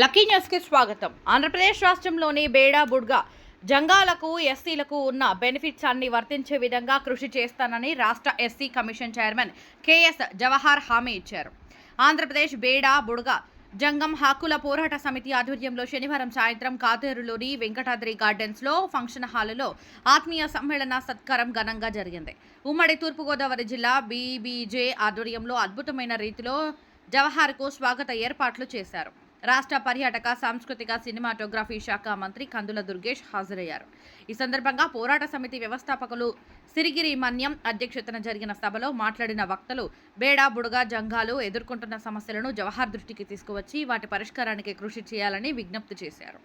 Lucky న్యూస్కి స్వాగతం. ఆంధ్రప్రదేశ్ రాష్ట్రంలోని బేడా బుడ్గా జంగాలకు ఎస్సీలకు ఉన్న బెనిఫిట్స్ అన్ని వర్తించే విధంగా కృషి చేస్తానని రాష్ట్ర SC commission chairman KS Jawahar హామీ ఇచ్చారు. ఆంధ్రప్రదేశ్ బేడా బుడ్గా జంగం హక్కుల పోరాట సమితి ఆధ్వర్యంలో శనివారం సాయంత్రం కాతేరులోని వెంకటాద్రి గార్డెన్స్లో ఫంక్షన్ హాలులో ఆత్మీయ సమ్మేళన సత్కారం ఘనంగా జరిగింది. ఉమ్మడి తూర్పుగోదావరి జిల్లా బీబీజే ఆధ్వర్యంలో అద్భుతమైన రీతిలో జవహర్కు స్వాగత ఏర్పాట్లు చేశారు. రాష్ట్ర పర్యాటక సాంస్కృతిక సినిమాటోగ్రఫీ శాఖ మంత్రి కందుల దుర్గేష్ హాజరయ్యారు. ఈ సందర్భంగా పోరాట సమితి వ్యవస్థాపకులు సిరిగిరి మన్యం అధ్యక్షతన జరిగిన సభలో మాట్లాడిన వక్తలు బేడా బుడగ జంగాలు ఎదుర్కొంటున్న సమస్యలను జవహార్ దృష్టికి తీసుకువచ్చి వాటి పరిష్కారానికి కృషి చేయాలని విజ్ఞప్తి చేశారు.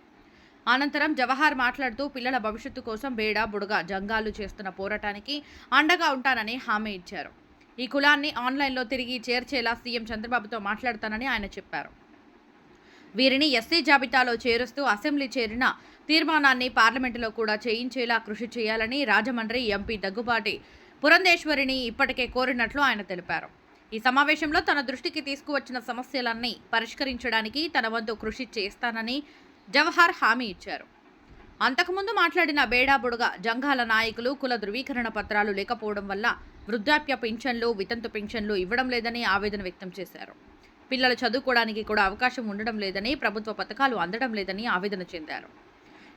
అనంతరం జవహర్ మాట్లాడుతూ పిల్లల భవిష్యత్తు కోసం బేడా బుడగ జంగాలు చేస్తున్న పోరాటానికి అండగా ఉంటానని హామీ ఇచ్చారు. ఈ కులాన్ని ఆన్లైన్లో తిరిగి చేర్చేలా సీఎం చంద్రబాబుతో మాట్లాడతానని ఆయన చెప్పారు. వీరిని ఎస్సీ జాబితాలో చేరుస్తూ అసెంబ్లీ చేరిన తీర్మానాన్ని పార్లమెంటులో కూడా చేయించేలా కృషి చేయాలని రాజమండ్రి ఎంపీ దగ్గుబాటి పురంధేశ్వరిని ఇప్పటికే కోరినట్లు ఆయన తెలిపారు. ఈ సమావేశంలో తన దృష్టికి తీసుకువచ్చిన సమస్యలన్నీ పరిష్కరించడానికి తన వంతు కృషి చేస్తానని జవహర్ హామీ ఇచ్చారు. అంతకుముందు మాట్లాడిన బేడా బుడగ నాయకులు కుల ధృవీకరణ పత్రాలు లేకపోవడం వల్ల వృద్ధాప్య పింఛన్లు వితంతు పింఛన్లు ఇవ్వడం లేదని ఆవేదన వ్యక్తం చేశారు. పిల్లలు చదువుకోవడానికి కూడా అవకాశం ఉండడం లేదని ప్రభుత్వ పథకాలు అందడం లేదని ఆవేదన చెందారు.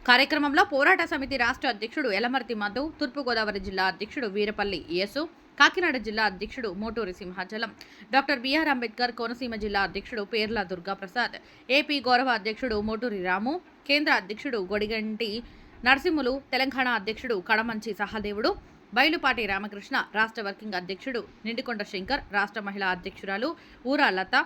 కార్యక్రమంలో పోరాట సమితి రాష్ట్ర అధ్యక్షుడు ఎలమర్తి మధు తూర్పుగోదావరి జిల్లా అధ్యక్షుడు వీరపల్లి యేసు కాకినాడ జిల్లా అధ్యక్షుడు మోటూరి సింహాచలం డాక్టర్ బిఆర్ అంబేద్కర్ కోనసీమ జిల్లా అధ్యక్షుడు పేర్ల దుర్గాప్రసాద్ ఏపీ గౌరవ అధ్యక్షుడు మోటూరి రాము కేంద్ర అధ్యక్షుడు గొడిగంటి నరసింహులు తెలంగాణ అధ్యక్షుడు కడమంచి సహదేవుడు బయలుపాటి రామకృష్ణ రాష్ట్ర వర్కింగ్ అధ్యక్షుడు నిండికొండ శంకర్ రాష్ట్ర మహిళా అధ్యక్షురాలు ఊరా లత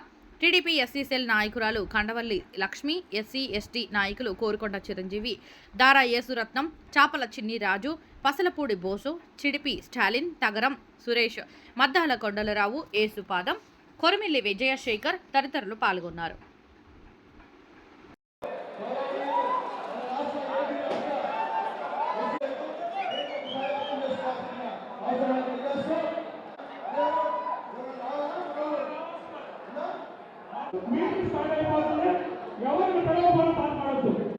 టీడీపీ ఎస్సీ సెల్ నాయకురాలు కండవల్లి లక్ష్మి ఎస్సీ ఎస్టీ నాయకులు కోరుకొండ చిరంజీవి దారా యేసురత్నం చాపల చిన్ని రాజు పసలపూడి బోసు చిడిపి స్టాలిన్ తగరం సురేష్ మద్దాల కొండలరావు ఏసుపాదం కొరమిల్లి విజయశేఖర్ తదితరులు పాల్గొన్నారు. ನೀರು ಸಾಗಣೆ ಮಾಡಿದ್ರೆ ಯಾವಾಗ ತಡೆಯಬಹುದು ಮಾತು ಮಾಡುತ್ತೆ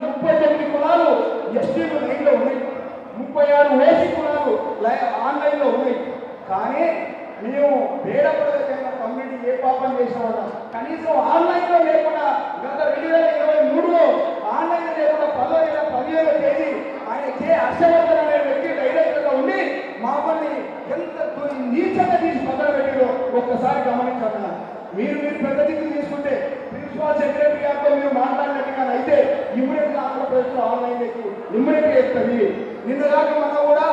ముప్పై తొమ్మిది కులాలు ఎస్టీలు లైన్లో ఉన్నాయి. ముప్పై ఆరు ఓసీ కులాలు లై- ఆన్లైన్లో ఉన్నాయి. కానీ మేము పేదపడద కమ్యూనిటీ ఏ పాపం చేసేవాళ్ళ కనీసం ఆన్లైన్లో లేకుండా గత రెండు వేల ఇరవై మూడులో ఆన్లైన్ లేకుండా పదో నెల పదిహేడో తేదీ ఆయన కే హర్షవర్ధన్ అనే వ్యక్తి డైరెక్టర్గా ఉండి మమ్మల్ని ఎంత దు- నీచంగా తీసి పక్కన పెట్టారో ఒక్కసారి గమనించాలన్నా మీరు మీరు పెద్ద దిక్కు తీసుకుంటే ప్రిన్సిపాల్ సెక్రటరీ గారితో మీరు మాట్లాడినట్టుగా అయితే ఇమ్మీడియట్ ఆంధ్రప్రదేశ్లో ఆన్లైన్ ఇమ్మీడియట్ చేస్తుంది నిన్న దాకా మనం కూడా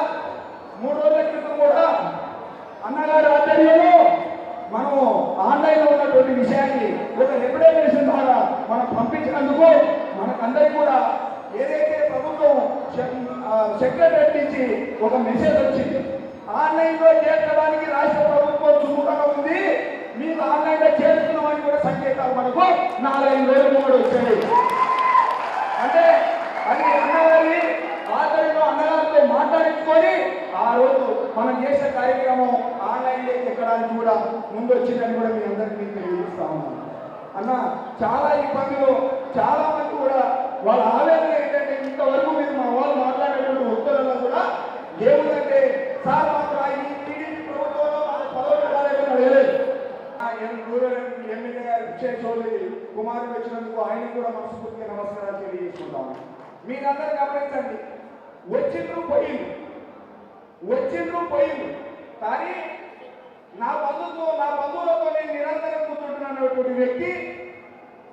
మూడు రోజుల క్రితం కూడా అన్నగారి ఆధ్వర్యంలో మనం ఆన్లైన్లో ఉన్నటువంటి విషయాన్ని ఒక రిప్రజెంటేషన్ ద్వారా మనం పంపించినందుకు మనకందరికీ కూడా ఏదైతే ప్రభుత్వం సెక్రటరీ నుంచి ఒక మెసేజ్ వచ్చింది ఆన్లైన్లో చేర్చడానికి రాష్ట్ర ప్రభుత్వం చురుకుగా ఉంది మీకు ఆన్లైన్లో చేరుతున్నామని కూడా సంకేతాలు మనకు నాలుగైదు వేల కూడా వచ్చాయి. అంటే అది అన్నగారి ఆధ్వర్యంలో అన్నగారితో మాట్లాడించుకొని ఆ రోజు మనం చేసే కార్యక్రమం ఆన్లైన్లో ఎక్కడానికి కూడా ముందు వచ్చిందని కూడా మీ అందరికీ తెలియజేస్తా ఉన్నాను. అన్న చాలా ఇబ్బందులు చాలా మంది కూడా వాళ్ళ ఆవేదన ఏంటంటే ఇంతవరకు మీరు మా వాళ్ళు మాట్లాడేటువంటి ఉత్తర్వుల్లో కూడా ఏముందంటే సార్ మాకు ఆ ఈ టీడీపీ ప్రభుత్వంలో మాకు పదవులు రాలేదని అడగలేదు. రూరల్ ఎమ్మెల్యే గారు విజయ్ చౌదరి కుమారుడు వచ్చినందుకు ఆయనకు కూడా మనస్ఫూర్తిగా నమస్కారాలు తెలియజేసుకుంటాను మీరందరూ గమనించండి వచ్చిండ్రు పోయింది వచ్చిండ్రు పోయింది కానీ నా బంధుతో నా బంధువులతో నేను నిరంతరం కూర్చుంటున్నటువంటి వ్యక్తి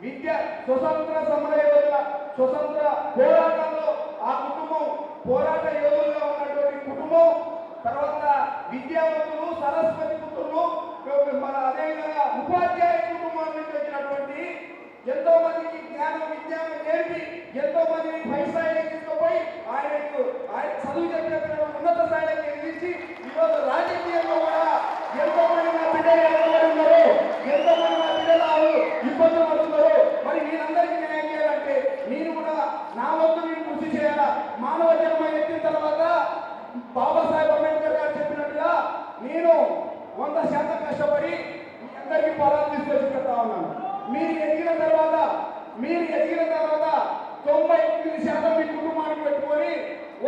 విద్య స్వతంత్ర సమర యోధుల స్వతంత్ర పోరాటంలో ఆ కుటుంబం పోరాట యోధులుగా ఉన్నటువంటి కుటుంబం తర్వాత విద్యావంతులు సరస్వతి పుత్రులు మన అదేవిధంగా ఉపాధ్యాయ కుటుంబం నుంచి వచ్చినటువంటి ఎంతో మందికి జ్ఞానం విద్యను నేర్పి ఎంతో మందిని పై స్థాయిలో తీసుకుపోయి ఆయనకు ఆయన చదువు చెప్పినటువంటి ఉన్నత స్థాయిలో ఎదిరించి ఈరోజు రాజకీయంలో కూడా ఎంతో మంది నా బిడ్డలు ఎదుగుబడి ఉన్నారు? ఎంతో మంది నా బిడ్డలు ఇబ్బందులు పడుతున్నారు మరి వీరందరికీ న్యాయం చేయాలంటే నేను కూడా నా వంతు నేను కృషి చేయాలా మానవ జన్మ ఎత్తిన తర్వాత బాబాసాహెబ్ అంబేద్కర్ గారు చెప్పినట్టుగా నేను వంద శాతం కష్టపడి మీ అందరికీ పొలాలు తీసుకొచ్చి పెడతా ఉన్నాను మీరు ఎదిగిన తర్వాత మీరు ఎదిగిన తర్వాత తొంభై తొమ్మిది శాతం మీ కుటుంబానికి పెట్టుకొని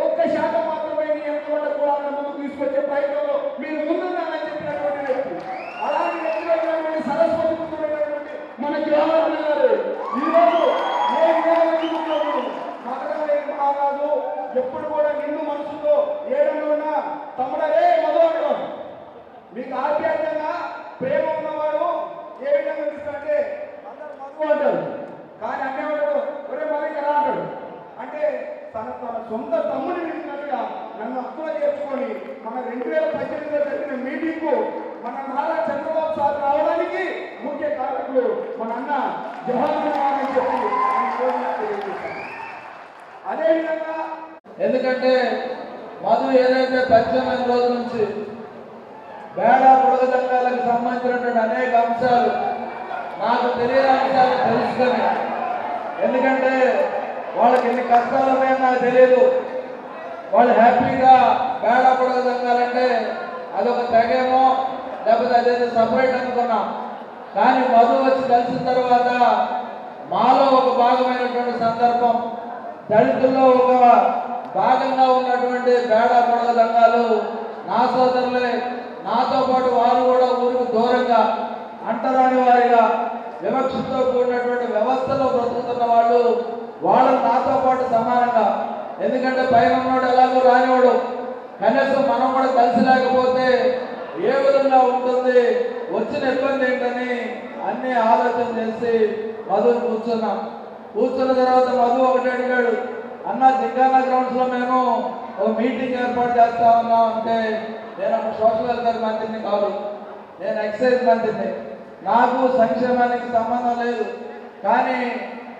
ఒక్క శాతం మాత్రమే మీ వెనుకబడ్డ కులాలను ముందుకు తీసుకొచ్చే ప్రయత్నంలో మీరు ముందున్నారని చెప్పినటువంటి వ్యక్తి అలాంటి వ్యక్తులైనటువంటి సరస్వతి పుత్రుడైనటువంటి మన జవహర్ గారు ఈరోజు ఏ విధంగా మకరలేని మహారాజు ఎప్పుడు కూడా నిన్ను మనసుతో ఏడంలో ఉన్న తమ్ముడరే మొదలు మీకు ఆప్యాయంగా ప్రేమ ఉన్నవాడు ఏ విధంగా చూస్తాడంటే అందరు మధు అంటారు కానీ అమ్మేవాడు ఒరే మరి ఎలా అంటాడు అంటే తన తన సొంత తమ్ముడిని పిలిచినట్టుగా నన్ను అక్కువ చేర్చుకొని మన రెండు వేల పద్దెనిమిదిలో జరిగిన మీటింగ్కు మన నారా చంద్రబాబు సార్ రావడానికి ముఖ్య మన అన్న జవహర్ అని చెప్పి అదేవిధంగా ఎందుకంటే మధు ఏదైతే పరిచయమైన రోజు నుంచి బేడా పొడగ సంఘాలకు సంబంధించినటువంటి అనేక అంశాలు నాకు తెలియని అంశాలు తెలుసుకొని ఎందుకంటే వాళ్ళకి ఎన్ని కష్టాలు ఉన్నాయో నాకు తెలియదు వాళ్ళు హ్యాపీగా బేడా పొడగ సంఘాలంటే అదొక తెగేమో లేకపోతే అదేదో సపరేట్ అనుకున్నాం. కానీ మధు వచ్చి కలిసిన తర్వాత మాలో ఒక భాగమైనటువంటి సందర్భం దళితుల్లో ఒక భాగంగా ఉన్నటువంటి బేడ పొడగ రంగాలు నా సోదరులే నాతో పాటు వారు కూడా ఊరికి దూరంగా అంటరాని వారిగా వివక్షతో కూడినటువంటి వ్యవస్థలో బ్రతుకుతున్న వాళ్ళు వాళ్ళు నాతో పాటు సమానంగా. ఎందుకంటే పైన ఉన్నాడు ఎలాగో రానివాడు. కనీసం మనం కూడా కలిసి లేకపోతే ఏ విధంగా ఉంటుంది? వచ్చిన ఇబ్బంది ఏంటని అన్ని ఆలోచన చేసి మధుని కూర్చున్నాం. కూర్చున్న తర్వాత మధు ఒకటి అడిగాడు అన్న జింగానా గ్రౌండ్స్లో మేము ఒక మీటింగ్ ఏర్పాటు చేస్తా ఉన్నాం అంటే నేను ఒక సోషల్ వెల్ఫేర్ మంత్రిని కాదు నేను ఎక్సైజ్ మంత్రిని. నాకు సంక్షేమానికి సంబంధం లేదు కానీ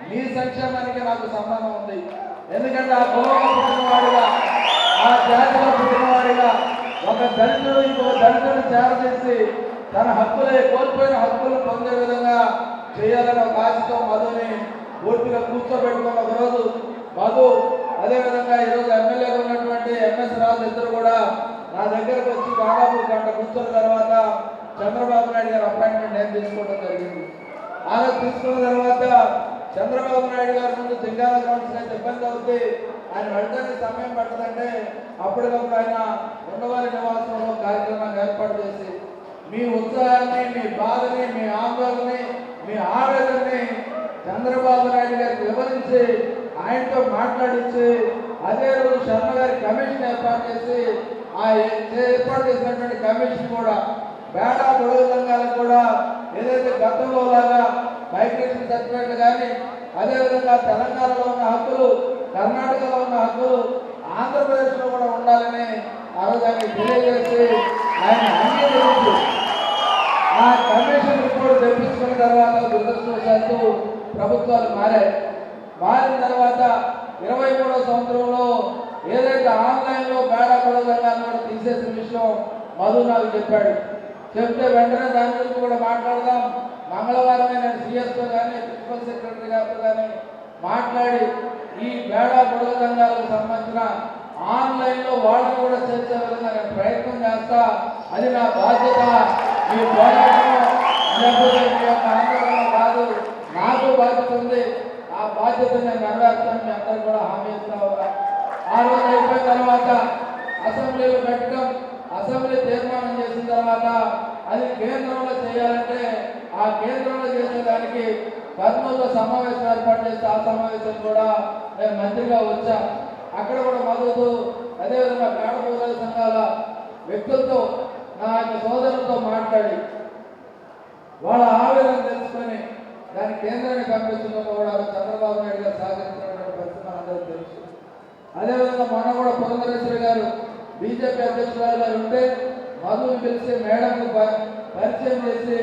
మీ సంక్షేమానికి నాకు సంబంధం ఉంది. ఎందుకంటే ఆ కులంలో పుట్టినవాడిగా ఆ జాతిలో పుట్టినవాడిగా ఒక దళితుడు ఇంకో దళితుడు తయారు చేసి తన హక్కులే కోల్పోయిన హక్కులు పొందే విధంగా చేయాలన్న ఒక ఆశతో మధుని పూర్తిగా కూర్చోబెట్టుకున్న ఒకరోజు మధు అదేవిధంగా ఈరోజు ఎమ్మెల్యేగా ఉన్నటువంటి ఎంఎస్ రాజు ఇద్దరు కూడా నా దగ్గరకు వచ్చి దాదాపు గంట కూర్చున్న తర్వాత చంద్రబాబు నాయుడు గారు అపాయింట్మెంట్ నేను తీసుకోవడం జరిగింది. ఆ తీసుకున్న తర్వాత చంద్రబాబు నాయుడు గారి ముందు జింగాల కౌన్సిల్ అయితే ఇబ్బంది అవుతుంది ఆయన వెళ్ళడానికి సమయం పట్టదంటే అప్పటికప్పుడు ఆయన ఉండవారి నివాసంలో కార్యక్రమాన్ని ఏర్పాటు చేసి మీ మీ బాధని మీ ఆందోళనని మీ ఆవేదనని చంద్రబాబు నాయుడు గారికి వివరించి ఆయనతో మాట్లాడించి అదే రోజు శర్మ గారి కమిషన్ ఏర్పాటు చేసి ఆ ఏ- ఏర్పాటు చేసినటువంటి కమిషన్ కూడా బేడా పొడుగు సంఘాలకు కూడా ఏదైతే గతంలో లాగా మైగ్రేషన్ సర్టిఫికేట్ కానీ అదేవిధంగా తెలంగాణలో ఉన్న హక్కులు కర్ణాటకలో ఉన్న హక్కులు ఆంధ్రప్రదేశ్లో కూడా ఉండాలని ఆ రోజు ఆయన తెలియజేసి ఆయన అంగీకరించి తర్వాత దురదృష్టవశాత్తు ప్రభుత్వాలు మారాయి. మారిన తర్వాత ఇరవై మూడో సంవత్సరంలో ఏదైతే ఆన్లైన్లో బేడా పడదంగాన్ని కూడా తీసేసిన విషయం మధు నాకు చెప్పాడు. చెప్తే వెంటనే దాని గురించి కూడా మాట్లాడదాం. మంగళవారమే నేను సిఎస్తో కానీ ప్రిన్సిపల్ సెక్రటరీ గారితో కానీ మాట్లాడి ఈ బేడా గొడవ సంఘాలకు సంబంధించిన ఆన్లైన్లో వాళ్ళని కూడా చేర్చే విధంగా నేను ప్రయత్నం చేస్తా. అది నా బాధ్యత. ఈ పోరాటం లేకపోతే మీ యొక్క ఆందోళన కాదు నాకు బాధ్యత ఉంది ఆ బాధ్యత నేను నెరవేర్చాను మీ అందరూ కూడా హామీ ఇస్తా ఉన్నా. ఆ రోజు అయిపోయిన తర్వాత అసెంబ్లీలో పెట్టడం అసెంబ్లీ తీర్మానం చేసిన తర్వాత అది కేంద్రంలో చేయాలంటే ఆ కేంద్రంలో చేసేదానికి కర్నూలులో సమావేశం ఏర్పాటు చేస్తే ఆ సమావేశం కూడా నేను మంత్రిగా వచ్చా. అక్కడ కూడా మద్దతు అదేవిధంగా పేడ పూజల సంఘాల వ్యక్తులతో నా యొక్క సోదరులతో మాట్లాడి వాళ్ళ దాని కేంద్రాన్ని పంపించడంలో కూడా చంద్రబాబు నాయుడు గారు సహకరించినటువంటి పరిస్థితి అందరూ తెలుసు. అదేవిధంగా మొన్న కూడా పురంధరేశ్వరి గారు బీజేపీ అధ్యక్షురాలు గారు ఉంటే మధుని పిలిచి మేడంకు పరిచయం చేసి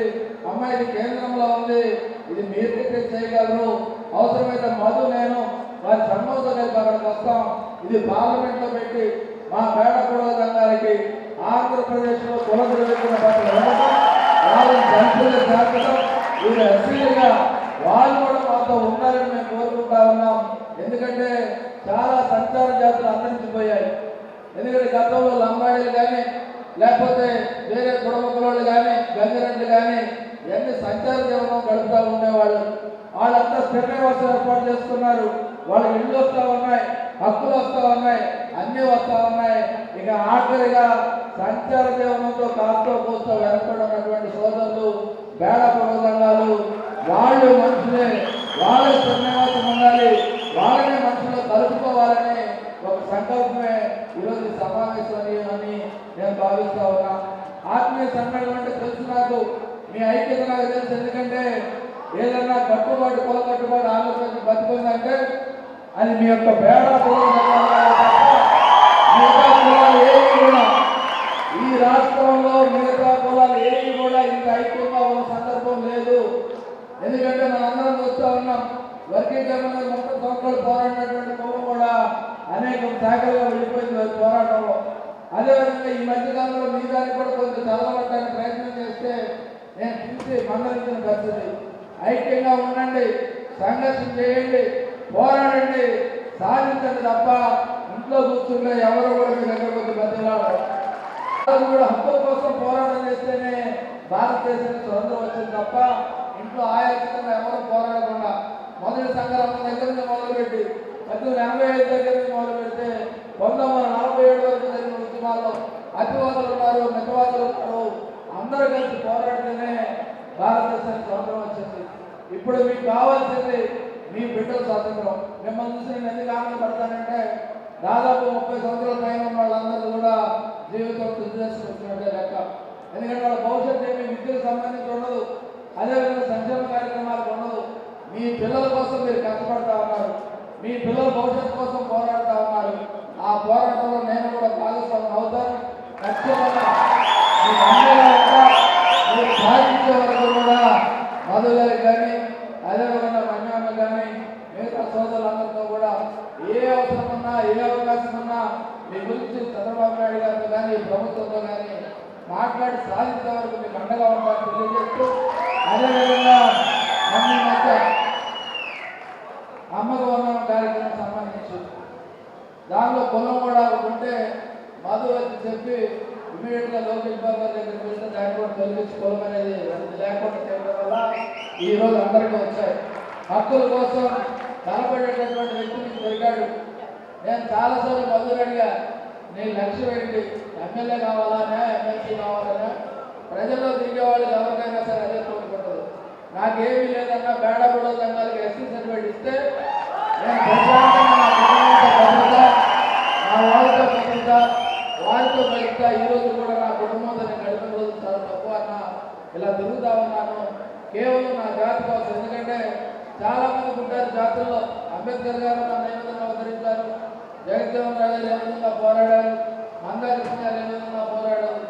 అమ్మాయి ఇది కేంద్రంలో ఉంది ఇది మీరు టికెట్ చేయగలరు. అవసరమైతే మధు నేను వారి సన్మోద రేపు అక్కడికి వస్తాం. ఇది పార్లమెంట్లో పెట్టి మా మేడ పొడవ సంఘానికి ఆంధ్రప్రదేశ్లో కులద్రవేసిన పట్ల ఇవ్వడం వాళ్ళని వీరు ఎస్పీలుగా వాళ్ళు కూడా మాతో ఉండాలని మేము కోరుకుంటా ఉన్నాం. ఎందుకంటే చాలా సంచార జాతులు అంతరించిపోయాయి. ఎందుకంటే గతంలో లంబాడీలు కానీ లేకపోతే వేరే కుటుంబకులు కానీ గంగిరెడ్లు కానీ ఇవన్నీ సంచార జీవనం గడుపుతూ ఉండేవాళ్ళు. వాళ్ళంతా స్థిర నివాసం ఏర్పాటు చేసుకున్నారు. వాళ్ళకి ఇళ్ళు వస్తూ ఉన్నాయి. హక్కులు వస్తూ ఉన్నాయి అన్నీ వస్తూ ఉన్నాయి. ఇక ఆఖరిగా సంచార జీవనంతో కాస్తో కూస్తో వెనకబడినటువంటి సోదరులు బేడ పొడవదండాలు వాళ్ళు మనుషులే వాళ్ళ స్థిర ఉండాలి వాళ్ళని మనుషులు కలుపుకోవాలని ఒక సంకల్పమే ఈరోజు ఈ సమావేశం అని అని నేను భావిస్తా ఉన్నా. ఆత్మీయ సంఘటన అంటే తెలుసు నాకు మీ ఐక్యత నాకు తెలుసు. ఎందుకంటే ఏదన్నా కట్టుబాటు కుల కట్టుబాటు ఆలోచించి బతుకుందంటే అది మీ యొక్క బేడ మిగతా కులాలు ఏవి కూడా ఈ రాష్ట్రంలో మిగతా కులాలు ఏవి కూడా ఇంత ఐక్యంగా ఉన్న సందర్భం లేదు ఎందుకంటే మనందరం చూస్తూ ఉన్నాం వర్గీకరణ మీద ముప్పై సంవత్సరాలు పోరాడినటువంటి కులం కూడా అనేక శాఖలుగా వెళ్ళిపోయింది వారి పోరాటంలో అదేవిధంగా ఈ మధ్యకాలంలో మీ దానికి కూడా కొంచెం చదవడానికి ప్రయత్నం చేస్తే నేను చూసి మందలించిన పరిస్థితి ఐక్యంగా ఉండండి సంఘర్షణ చేయండి పోరాడండి సాధించండి తప్ప ఇంట్లో కూర్చుంటే ఎవరు కూడా మీ దగ్గర వచ్చి బతిలాడరు వాళ్ళు కూడా హక్కుల కోసం పోరాటం చేస్తేనే భారతదేశానికి స్వతంత్రం వచ్చింది తప్ప ఇంట్లో ఆయాసంగా ఎవరు పోరాడకుండా మొదటి సంగ్రామం దగ్గర నుంచి మొదలుపెట్టి పంతొమ్మిది ఎనభై ఐదు దగ్గర నుంచి మొదలు పెడితే పంతొమ్మిది వందల నలభై ఏడు వరకు జరిగిన ఉద్యమాల్లో అతివాదులు ఉన్నారు మితవాదులు ఉన్నారు. అందరూ కలిసి పోరాడితేనే భారతదేశానికి స్వతంత్రం వచ్చింది. ఇప్పుడు మీకు కావాల్సింది మీ బిడ్డల స్వాతంత్రం. మిమ్మల్ని చూసి నేను ఎందుకు ఆనందపడతానంటే దాదాపు ముప్పై సంవత్సరాల పైన ఉన్న వాళ్ళందరూ కూడా జీవితం వచ్చినట్టే లెక్క. ఎందుకంటే వాళ్ళ భవిష్యత్తు ఏమి విద్యకు సంబంధించి ఉండదు అదేవిధంగా సంక్షేమ కార్యక్రమాలకు ఉండదు. మీ పిల్లల కోసం మీరు కష్టపడతా ఉన్నారు. మీ పిల్లల భవిష్యత్తు కోసం పోరాడుతూ ఉన్నారు. ఆ పోరాటంలో నేను కూడా భాగస్వామి అవుతాను. ఖచ్చితంగా మీకు అండగా ఉంటా. మీరు సాధించే వరకు కూడా మధు గారికి కానీ అదేవిధంగా మన్యామ కానీ మిగతా సోదరులందరితో కూడా ఏ అవసరం ఉన్నా ఏ అవకాశం ఉన్నా మీ గురించి చంద్రబాబు నాయుడు గారితో కానీ ప్రభుత్వంతో కానీ మాట్లాడి సాధించే వరకు మీకు అండగా ఉంటారని తెలియజేస్తూ అదేవిధంగా అన్ని మధ్య అమ్మకు వందనం కార్యక్రమం సంబంధించి దానిలో పొలం కూడా ఉంటే మధు వచ్చి చెప్పి ఇమీడియట్గా లోకేష్ బాబు గారి దగ్గరికి వెళ్తే దాన్ని కూడా తొలగించి పొలం అనేది లేకుండా చేయడం వల్ల ఈరోజు అందరికీ వచ్చాయి. హక్కుల కోసం కనపడేటటువంటి వ్యక్తి మీకు దొరికాడు. నేను చాలాసార్లు మధురడిగా నేను లక్ష్యం ఏంటి? ఎమ్మెల్యే కావాలనే ఎమ్మెల్సీ కావాలనే? ప్రజల్లో తిరిగేవాళ్ళు ఎవరికైనా సరే అదే కోరుకుంటుంది నాకేమీ లేదన్నా బేడ కూడా సంఘాలకి ఎస్సీ సర్టిఫికేట్ ఇస్తే నేను ప్రశాంతంగా నా వాళ్ళతో బతుకుతా వారితో బతుకుతా. ఈరోజు కూడా నా కుటుంబంతో నేను గడిపిన రోజు చాలా తక్కువ అన్న. ఇలా తిరుగుతా ఉన్నాను. కేవలం నా జాతి కోసం ఎందుకంటే చాలా మంది ఉంటారు జాతుల్లో. అంబేద్కర్ గారు నన్ను ఏ విధంగా అవతరించారు జగజ్జీవన్ రాజు ఏ విధంగా పోరాడారు మందాకృష్ణ గారు ఏ విధంగా పోరాడారు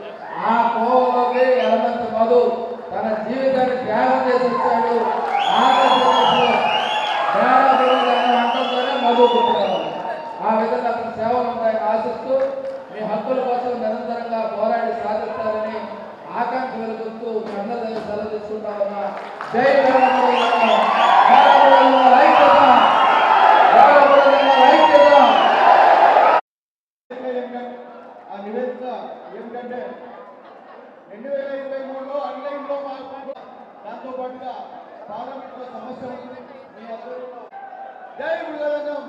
ఆ కోవలోకి ఎలమంత మధు తన జీవితాన్ని త్యాగం చేసి వచ్చాడు ఆంధ్రప్రదేశ్లో బేడాబుడుగానే అంటంతోనే మధు పుట్టుకోవాలి ఆ విధంగా అతని సేవలు ఉంటాయని ఆశిస్తూ మీ హక్కుల కోసం నిరంతరంగా పోరాడి సాధిస్తారని ఆకాంక్ష వెలుగుతూ మీ అందరి దగ్గర సెలవు తీసుకుంటా ఉన్నా జై బేడాబుడుగా బేడాబుడుగా ఐక్యత బేడాబుడుగా ఐక్యత ఆ నివేదిక ఏమిటంటే రెండు వేల ఇరవై మూడులో ఆన్లైన్లో మాట్లాడు. దాంతో పాటుగా పార్లమెంట్లో సమస్య ఉంది మీ ఆధ్వర్యంలో జై గురుగంధం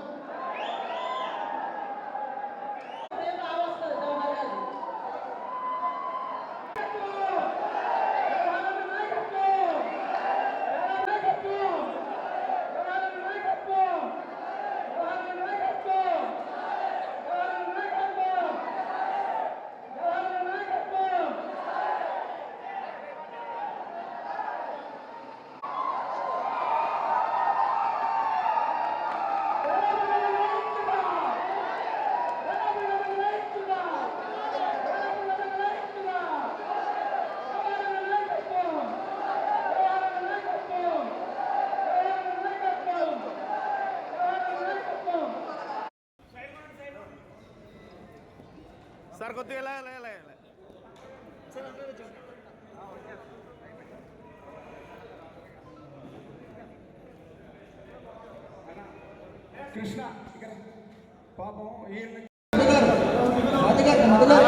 సార్ కొద్దిగా ఇలా ఇలా ఇలా ఇలా కృష్ణ ఇక్కడ పాపం వీళ్ళని మధుగారు మధుగారు